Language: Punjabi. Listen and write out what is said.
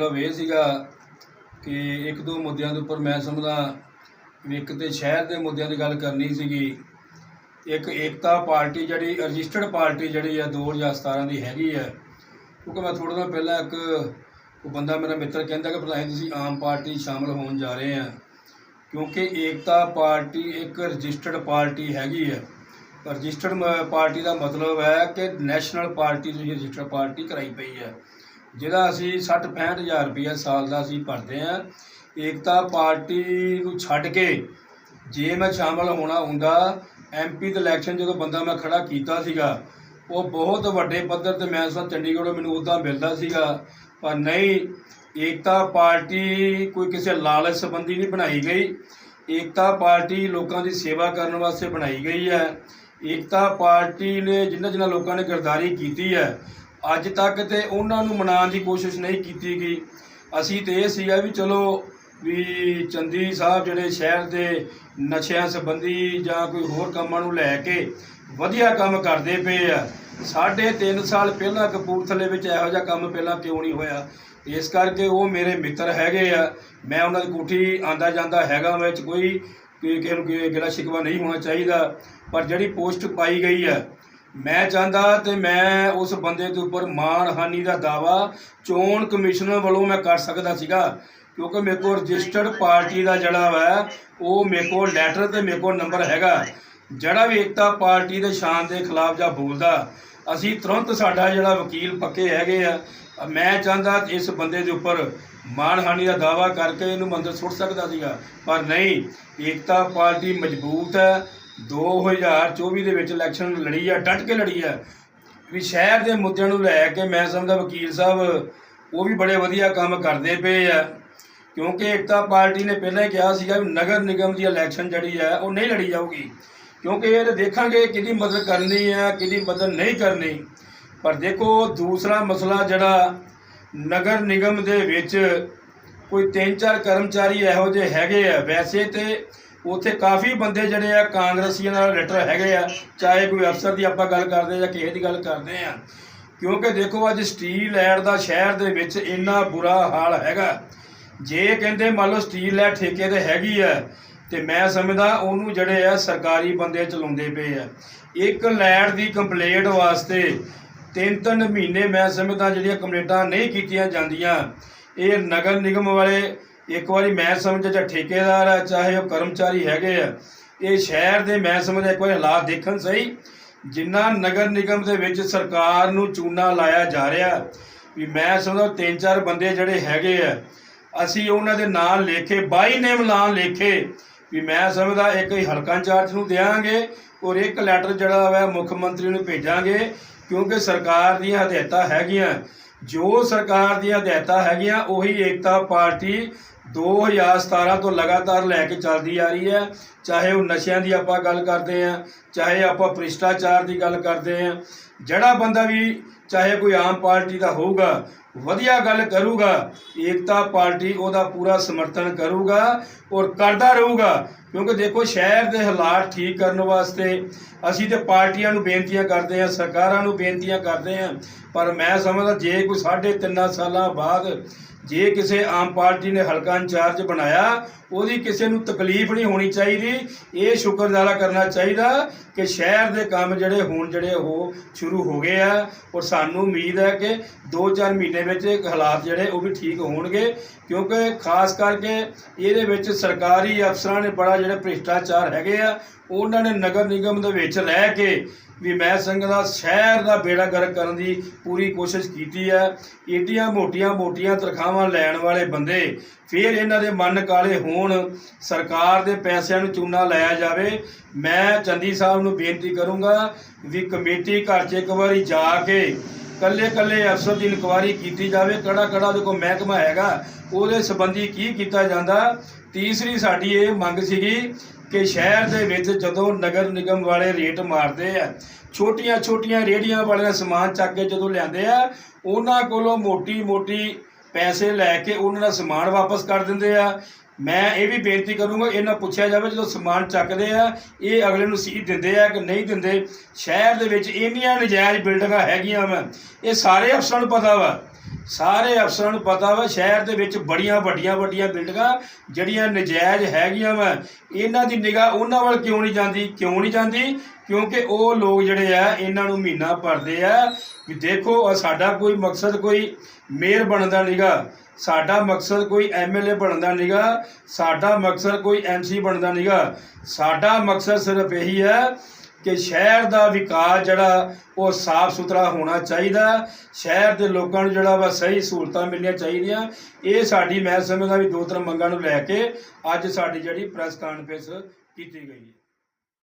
ਮਤਲਬ ਇਹ ਸੀਗਾ ਕਿ ਇੱਕ ਦੋ ਮੁੱਦਿਆਂ ਦੇ ਉੱਪਰ ਮੈਂ ਸਮਝਦਾ ਇੱਕ ਤੇ ਸ਼ਹਿਰ ਦੇ ਮੁੱਦਿਆਂ ਦੀ ਗੱਲ ਕਰਨੀ ਸੀਗੀ, ਇੱਕ ਏਕਤਾ ਪਾਰਟੀ ਜਿਹੜੀ, ਰਜਿਸਟਰਡ ਪਾਰਟੀ ਜਿਹੜੀ ਆ 2017 ਦੀ ਹੈਗੀ ਆ, ਕਿਉਂਕਿ ਮੈਂ ਥੋੜ੍ਹਾ ਦਿਨ ਪਹਿਲਾਂ ਇੱਕ ਉਹ ਬੰਦਾ ਮੇਰਾ ਮਿੱਤਰ ਕਹਿੰਦਾ ਕਿ ਪ੍ਰਧਾਨ ਜੀ ਤੁਸੀਂ ਆਮ ਪਾਰਟੀ 'ਚ ਸ਼ਾਮਲ ਹੋਣ ਜਾ ਰਹੇ ਆ, ਕਿਉਂਕਿ ਏਕਤਾ ਪਾਰਟੀ ਇੱਕ ਰਜਿਸਟਰਡ ਪਾਰਟੀ ਹੈਗੀ ਹੈ ਰਜਿਸਟਰਡ ਪਾਰਟੀ ਦਾ ਮਤਲਬ ਹੈ ਕਿ ਨੈਸ਼ਨਲ ਪਾਰਟੀ ਤੁਸੀਂ ਰਜਿਸਟਰਡ ਪਾਰਟੀ ਕਰਾਈ ਪਈ ਹੈ ਜਿਹਦਾ ਅਸੀਂ 60 ਹਜ਼ਾਰ ਰੁਪਇਆ ਸਾਲ ਦਾ ਅਸੀਂ ਭਰਦੇ ਆ ਏਕਤਾ ਪਾਰਟੀ ਨੂੰ ਛੱਡ ਕੇ ਜੇ ਮੈਂ ਸ਼ਾਮਲ ਹੋਣਾ ਹੁੰਦਾ ਐਮਪੀ ਦੇ ਇਲੈਕਸ਼ਨ ਜਦੋਂ ਬੰਦਾ ਮੈਂ ਖੜਾ ਕੀਤਾ ਸੀਗਾ, ਉਹ ਬਹੁਤ ਵੱਡੇ ਪੱਧਰ ਤੇ ਮੈਂ ਸਾ ਚੰਡੀਗੜ੍ਹੋਂ ਮੈਨੂੰ ਉੱਦਾਂ ਮਿਲਦਾ ਸੀਗਾ, ਪਰ ਨਹੀਂ, ਏਕਤਾ ਪਾਰਟੀ ਕੋਈ ਕਿਸੇ ਲਾਲਚ ਸੰਬੰਧੀ ਨਹੀਂ ਬਣਾਈ ਗਈ। ਏਕਤਾ ਪਾਰਟੀ ਲੋਕਾਂ ਦੀ ਸੇਵਾ ਕਰਨ ਵਾਸਤੇ ਬਣਾਈ ਗਈ ਹੈ। ਏਕਤਾ ਪਾਰਟੀ ਨੇ ਜਿਨ੍ਹਾਂ ਜਿਨ੍ਹਾਂ ਲੋਕਾਂ ਨੇ ਗਰਦਾਰੀ ਕੀਤੀ ਹੈ ਅੱਜ ਤੱਕ ਤੇ ਉਹਨਾਂ ਨੂੰ ਮਨਾਉਣ ਦੀ ਕੋਸ਼ਿਸ਼ ਨਹੀਂ ਕੀਤੀ ਗਈ। ਅਸੀਂ ਤੇ ਇਹ ਸੀਗਾ ਵੀ ਚਲੋ ਵੀ ਚੰਦੀ ਸਾਹਿਬ ਜਿਹੜੇ ਸ਼ਹਿਰ ਦੇ ਨਸ਼ਿਆਂ ਸੰਬੰਧੀ ਜਾਂ ਕੋਈ ਹੋਰ ਕੰਮਾਂ ਨੂੰ ਲੈ ਕੇ ਵਧੀਆ ਕੰਮ ਕਰਦੇ ਪਏ ਆ, ਸਾਢੇ ਤਿੰਨ ਸਾਲ ਪਹਿਲਾਂ ਕਪੂਰਥਲੇ ਵਿੱਚ ਇਹੋ ਜਿਹਾ ਕੰਮ ਪਹਿਲਾਂ ਕਿਉਂ ਨਹੀਂ ਹੋਇਆ? ਇਸ ਕਰਕੇ ਉਹ ਮੇਰੇ ਮਿੱਤਰ ਹੈਗੇ ਆ, ਮੈਂ ਉਹਨਾਂ ਦੀ ਕੋਠੀ ਆਂਦਾ ਜਾਂਦਾ ਹੈਗਾ ਵਿੱਚ ਕੋਈ ਕਿਸੇ ਨੂੰ ਕੋਈ ਗਿਲਾ ਸ਼ਿਕਵਾ ਨਹੀਂ ਹੋਣਾ ਚਾਹੀਦਾ, ਪਰ ਜਿਹੜੀ ਪੋਸਟ ਪਾਈ ਗਈ ਆ ਮੈਂ ਚਾਹੁੰਦਾ ਤੇ ਮੈਂ ਉਸ ਬੰਦੇ ਦੇ ਉੱਪਰ ਮਾਣਹਾਨੀ ਦਾ ਦਾਵਾ ਚੋਣ ਕਮਿਸ਼ਨਰ ਵੱਲੋਂ ਮੈਂ ਕਰ ਸਕਦਾ ਸੀਗਾ, ਕਿਉਂਕਿ ਮੇਰੇ ਕੋਲ ਰਜਿਸਟਰਡ ਪਾਰਟੀ ਦਾ ਜਿਹੜਾ ਵਾ, ਉਹ ਮੇਰੇ ਕੋਲ ਲੈਟਰ ਤੇ ਮੇਰੇ ਕੋਲ ਨੰਬਰ ਹੈਗਾ। ਜਿਹੜਾ ਵੀ ਏਕਤਾ ਪਾਰਟੀ ਦੇ ਸ਼ਾਨ ਦੇ ਖਿਲਾਫ ਜਾਂ ਬੋਲਦਾ, ਅਸੀਂ ਤੁਰੰਤ ਸਾਡਾ ਜਿਹੜਾ ਵਕੀਲ ਪੱਕੇ ਹੈਗੇ ਆ। ਮੈਂ ਚਾਹੁੰਦਾ ਇਸ ਬੰਦੇ ਦੇ ਉੱਪਰ ਮਾਣਹਾਨੀ ਦਾ ਦਾਵਾ ਕਰਕੇ ਇਹਨੂੰ ਮੰਦਰ ਸੁੱਟ ਸਕਦਾ ਸੀਗਾ। ਪਰ ਨਹੀਂ, ਏਕਤਾ ਪਾਰਟੀ ਮਜ਼ਬੂਤ ਹੈ 2024 ਦੇ ਵਿੱਚ ਇਲੈਕਸ਼ਨ ਲੜੀ ਆ, ਡਟ ਕੇ ਲੜੀ ਆ। ਵੀ ਸ਼ਹਿਰ ਦੇ ਮੁੱਦਿਆਂ ਨੂੰ ਲੈ ਕੇ ਮੈਂ ਸਮਝਦਾ ਵਕੀਲ ਸਾਹਿਬ, ਉਹ ਵੀ ਬੜੇ ਵਧੀਆ ਕੰਮ ਕਰਦੇ ਪਏ ਆ। ਕਿਉਂਕਿ ਏਕਤਾ ਪਾਰਟੀ ਨੇ ਪਹਿਲਾਂ ਹੀ ਕਿਹਾ ਸੀਗਾ ਵੀ ਨਗਰ ਨਿਗਮ ਦੀ ਇਲੈਕਸ਼ਨ ਜਿਹੜੀ ਹੈ ਉਹ ਨਹੀਂ ਲੜੀ ਜਾਊਗੀ। ਕਿਉਂਕਿ ਇਹ ਤਾਂ ਦੇਖਾਂਗੇ ਕਿਹਦੀ ਮਦਦ ਕਰਨੀ ਹੈ ਕਿਹਦੀ ਮਦਦ ਨਹੀਂ ਕਰਨੀ। ਪਰ ਦੇਖੋ, ਦੂਸਰਾ ਮਸਲਾ ਜਿਹੜਾ ਨਗਰ ਨਿਗਮ ਦੇ ਵਿੱਚ ਕੋਈ ਤਿੰਨ ਚਾਰ ਕਰਮਚਾਰੀ ਇਹੋ ਜਿਹੇ ਹੈਗੇ ਆ। ਵੈਸੇ ਤੇ ਉੱਥੇ ਕਾਫੀ ਬੰਦੇ ਜਿਹੜੇ ਆ, ਕਾਂਗਰਸੀਆਂ ਨਾਲ ਲੈਟਰ ਹੈਗੇ ਆ, ਚਾਹੇ ਕੋਈ ਅਫਸਰ ਦੀ ਆਪਾਂ ਗੱਲ ਕਰਦੇ ਜਾਂ ਕਿਸੇ ਦੀ ਗੱਲ ਕਰਦੇ ਆ। ਕਿਉਂਕਿ ਦੇਖੋ ਅੱਜ ਸਟੀਲ ਐਡ ਦਾ ਸ਼ਹਿਰ ਦੇ ਵਿੱਚ ਇੰਨਾ ਬੁਰਾ ਹਾਲ ਹੈਗਾ। ਜੇ ਕਹਿੰਦੇ ਮੰਨ ਲਓ ਸਟੀਲ ਐਡ ਠੇਕੇ ਤੇ ਹੈਗੀ ਆ, ਤੇ ਮੈਂ ਸਮਝਦਾ ਉਹਨੂੰ ਜਿਹੜੇ ਆ ਸਰਕਾਰੀ ਬੰਦੇ ਚਲਾਉਂਦੇ ਪਏ ਆ। ਇੱਕ ਲੈਟ ਦੀ ਕੰਪਲੇਂਟ ਵਾਸਤੇ ਤਿੰਨ ਤਿੰਨ ਮਹੀਨੇ ਮੈਂ ਸਮਝਦਾ ਜਿਹੜੀਆਂ ਕੰਪਲੇਂਟਾਂ ਨਹੀਂ ਕੀਤੀਆਂ ਜਾਂਦੀਆਂ, ਇਹ ਨਗਰ ਨਿਗਮ ਵਾਲੇ ਇੱਕ ਵਾਰੀ ਮੈਂ ਸਮਝਦਾ ਚਾਹੇ ਠੇਕੇਦਾਰ ਆ, ਚਾਹੇ ਉਹ ਕਰਮਚਾਰੀ ਹੈਗੇ ਆ, ਇਹ ਸ਼ਹਿਰ ਦੇ ਮੈਂ ਸਮਝਦਾ ਇੱਕ ਵਾਰੀ ਹਾਲਾਤ ਦੇਖਣ ਸਹੀ। ਜਿੰਨਾ ਨਗਰ ਨਿਗਮ ਦੇ ਵਿੱਚ ਸਰਕਾਰ ਨੂੰ ਚੂਨਾ ਲਾਇਆ ਜਾ ਰਿਹਾ, ਵੀ ਮੈਂ ਸਮਝਦਾ ਤਿੰਨ ਚਾਰ ਬੰਦੇ ਜਿਹੜੇ ਹੈਗੇ ਆ, ਅਸੀਂ ਉਹਨਾਂ ਦੇ ਨਾਂ ਲੇਖੇ, ਬਾਈ ਨੇਮ ਨਾਂ ਲੇਖੇ, ਵੀ ਮੈਂ ਸਮਝਦਾ ਇੱਕ ਹੀ ਹਲਕਾ ਇੰਚਾਰਜ ਨੂੰ ਦੇਵਾਂਗੇ ਔਰ ਇੱਕ ਲੈਟਰ ਜਿਹੜਾ ਵਾ ਮੁੱਖ ਮੰਤਰੀ ਨੂੰ ਭੇਜਾਂਗੇ, ਕਿਉਂਕਿ ਸਰਕਾਰ ਦੀਆਂ ਹਦਾਇਤਾਂ ਹੈਗੀਆਂ। ਜੋ ਸਰਕਾਰ ਦੀਆਂ ਹਦਾਇਤਾਂ ਹੈਗੀਆਂ, ਉਹੀ ਏਕਤਾ ਪਾਰਟੀ 2017 ਤੋਂ ਲਗਾਤਾਰ ਲੈ ਕੇ ਚੱਲਦੀ ਆ ਰਹੀ ਹੈ। ਚਾਹੇ ਉਹ ਨਸ਼ਿਆਂ ਦੀ ਆਪਾਂ ਗੱਲ ਕਰਦੇ ਆ ਚਾਹੇ ਆਪਾਂ ਭ੍ਰਿਸ਼ਟਾਚਾਰ ਦੀ ਗੱਲ ਕਰਦੇ ਆ ਜਿਹੜਾ ਬੰਦਾ ਵੀ ਚਾਹੇ ਕੋਈ ਆਮ ਪਾਰਟੀ ਦਾ ਹੋਊਗਾ ਵਧੀਆ ਗੱਲ ਕਰੂਗਾ, ਏਕਤਾ ਪਾਰਟੀ ਉਹਦਾ ਪੂਰਾ ਸਮਰਥਨ ਕਰੂਗਾ ਔਰ ਕਰਦਾ ਰਹੂਗਾ, ਕਿਉਂਕਿ ਦੇਖੋ ਸ਼ਹਿਰ ਦੇ ਹਾਲਾਤ ਠੀਕ ਕਰਨ ਵਾਸਤੇ ਅਸੀਂ ਤੇ ਪਾਰਟੀਆਂ ਨੂੰ ਬੇਨਤੀਆਂ ਕਰਦੇ ਹਾਂ, ਸਰਕਾਰਾਂ ਨੂੰ ਬੇਨਤੀਆਂ ਕਰਦੇ ਹਾਂ, ਪਰ ਮੈਂ ਸਮਝਦਾ ਜੇ ਕੋਈ ਸਾਢੇ ਤਿੰਨਾਂ ਸਾਲਾਂ ਬਾਅਦ ਜੇ ਕਿਸੇ ਆਮ ਪਾਰਟੀ ਨੇ ਹਲਕਾ ਇੰਚਾਰਜ ਬਣਾਇਆ, ਉਹਦੀ ਕਿਸੇ ਨੂੰ ਤਕਲੀਫ ਨਹੀਂ ਹੋਣੀ ਚਾਹੀਦੀ। ਇਹ ਸ਼ੁਕਰਗੁਜ਼ਾਰਾ ਕਰਨਾ ਚਾਹੀਦਾ ਕਿ ਸ਼ਹਿਰ ਦੇ ਕੰਮ ਜਿਹੜੇ ਹੁਣ ਜਿਹੜੇ ਉਹ ਸ਼ੁਰੂ ਹੋ ਗਏ ਆ, ਔਰ ਸਾਨੂੰ ਉਮੀਦ ਹੈ ਕਿ 2-4 ਮਹੀਨੇ ਵਿੱਚ ਹਾਲਾਤ ਜਿਹੜੇ ਉਹ ਵੀ ਠੀਕ ਹੋਣਗੇ, ਕਿਉਂਕਿ ਖਾਸ ਕਰਕੇ ਇਹਦੇ ਵਿੱਚ ਸਰਕਾਰੀ ਅਫਸਰਾਂ ਨੇ ਬੜਾ ਜਿਹੜੇ ਭ੍ਰਿਸ਼ਟਾਚਾਰ ਹੈਗੇ ਆ, ਉਹਨਾਂ ਨੇ ਨਗਰ ਨਿਗਮ ਦੇ ਵਿੱਚ ਰਹਿ ਕੇ ਵੀ ਮੈਂ ਸਿੰਘ ਦਾ ਸ਼ਹਿਰ ਦਾ ਬੇੜਾ ਗਰਕ ਕਰਨ ਦੀ ਪੂਰੀ ਕੋਸ਼ਿਸ਼ ਕੀਤੀ ਹੈ। ਏਡੀਆਂ ਮੋਟੀਆਂ ਮੋਟੀਆਂ ਤਨਖਾਹਾਂ ਲੈਣ ਵਾਲੇ ਬੰਦੇ ਫਿਰ ਇਹਨਾਂ ਦੇ ਮਨ ਕਾਲੇ ਹੋਣ। ਸਰਕਾਰ ਦੇ ਪੈਸਿਆਂ ਨੂੰ ਚੂਨਾ ਲਾਇਆ ਜਾਵੇ। ਮੈਂ ਚੰਦੀ ਸਾਹਿਬ ਨੂੰ ਬੇਨਤੀ ਕਰੂੰਗਾ ਵੀ ਕਮੇਟੀ ਘਰ 'ਚ ਇੱਕ ਵਾਰੀ ਜਾ ਕੇ ਕੱਲੇ ਕੱਲੇ ਅਫਸਰ ਦੀ ਇਨਕੁਆਰੀ ਕੀਤੀ ਜਾਵੇ। ਕਿਹੜਾ ਕਿਹੜਾ ਦੇਖੋ ਮਹਿਕਮਾ ਹੈਗਾ, ਉਹਦੇ ਸੰਬੰਧੀ ਕੀ ਕੀਤਾ ਜਾਂਦਾ। ਤੀਸਰੀ ਸਾਡੀ ਇਹ ਮੰਗ ਸੀਗੀ ਕਿ ਸ਼ਹਿਰ ਦੇ ਵਿੱਚ ਜਦੋਂ ਨਗਰ ਨਿਗਮ ਵਾਲੇ ਰੇਟ ਮਾਰਦੇ ਆ, ਛੋਟੀਆਂ ਛੋਟੀਆਂ ਰੇੜੀਆਂ ਵਾਲਿਆਂ ਸਮਾਨ ਚੱਕ ਕੇ ਜਦੋਂ ਲਿਆਂਦੇ ਆ, ਉਹਨਾਂ ਕੋਲੋਂ ਮੋਟੀ ਮੋਟੀ ਪੈਸੇ ਲੈ ਕੇ ਉਹਨਾਂ ਦਾ ਸਮਾਨ ਵਾਪਸ ਕਰ ਦਿੰਦੇ ਆ। ਮੈਂ ਇਹ ਵੀ ਬੇਨਤੀ ਕਰੂੰਗਾ, ਇਹਨਾਂ ਪੁੱਛਿਆ ਜਾਵੇ ਜਦੋਂ ਸਮਾਨ ਚੱਕਦੇ ਆ, ਇਹ ਅਗਲੇ ਨੂੰ ਸੀਟ ਦਿੰਦੇ ਆ ਕਿ ਨਹੀਂ ਦਿੰਦੇ। ਸ਼ਹਿਰ ਦੇ ਵਿੱਚ ਇੰਨੀਆਂ ਨਜਾਇਜ਼ ਬਿਲਡਿੰਗਾਂ ਹੈਗੀਆਂ ਵਾ, ਇਹ ਸਾਰੇ ਅਫਸਰਾਂ ਨੂੰ ਪਤਾ ਵਾ। ਸਾਰੇ ਅਫਸਰਾਂ ਨੂੰ ਪਤਾ ਵਾ, ਸ਼ਹਿਰ ਦੇ ਵਿੱਚ ਬੜੀਆਂ ਵੱਡੀਆਂ ਵੱਡੀਆਂ ਬਿਲਡਿੰਗਾਂ, ਜਿਹੜੀਆਂ ਨਜਾਇਜ਼ ਹੈਗੀਆਂ ਵਾ। ਇਹਨਾਂ ਦੀ ਨਿਗਾਹ ਉਹਨਾਂ ਵੱਲ ਕਿਉਂ ਨਹੀਂ ਜਾਂਦੀ, ਕਿਉਂ ਨਹੀਂ ਜਾਂਦੀ? ਕਿਉਂਕਿ ਉਹ ਲੋਕ ਜਿਹੜੇ ਆ, ਇਹਨਾਂ ਨੂੰ ਮਹੀਨਾ ਭਰਦੇ ਆ। ਵੀ ਦੇਖੋ ਸਾਡਾ ਕੋਈ ਮਕਸਦ, ਕੋਈ ਮੇਅਰ ਬਣਦਾ ਨਹੀਂਗਾ ਸਾਡਾ ਮਕਸਦ ਕੋਈ ਐਮਐਲਏ ਬਣਦਾ ਨਹੀਂਗਾ ਸਾਡਾ ਮਕਸਦ ਕੋਈ ਐਮਸੀ ਬਣਦਾ ਨਹੀਂਗਾ ਸਾਡਾ ਮਕਸਦ ਸਿਰਫ ਇਹੀ ਹੈ ਕਿ ਸ਼ਹਿਰ ਦਾ ਵਿਕਾਸ ਜਿਹੜਾ ਉਹ ਸਾਫ਼ ਸੁਥਰਾ ਹੋਣਾ ਚਾਹੀਦਾ। ਸ਼ਹਿਰ ਦੇ ਲੋਕਾਂ ਨੂੰ ਜਿਹੜਾ ਵਾ ਸਹੀ ਸਹੂਲਤਾਂ ਮਿਲਣੀਆਂ ਚਾਹੀਦੀਆਂ। ਇਹ ਸਾਡੀ ਮੈਂ ਸਮਝਦਾ ਵੀ ਦੋ ਤਿੰਨ ਮੰਗਾਂ ਨੂੰ ਲੈ ਕੇ ਅੱਜ ਸਾਡੀ ਜਿਹੜੀ ਪ੍ਰੈਸ ਕਾਨਫਰੰਸ ਕੀਤੀ ਗਈ ਹੈ।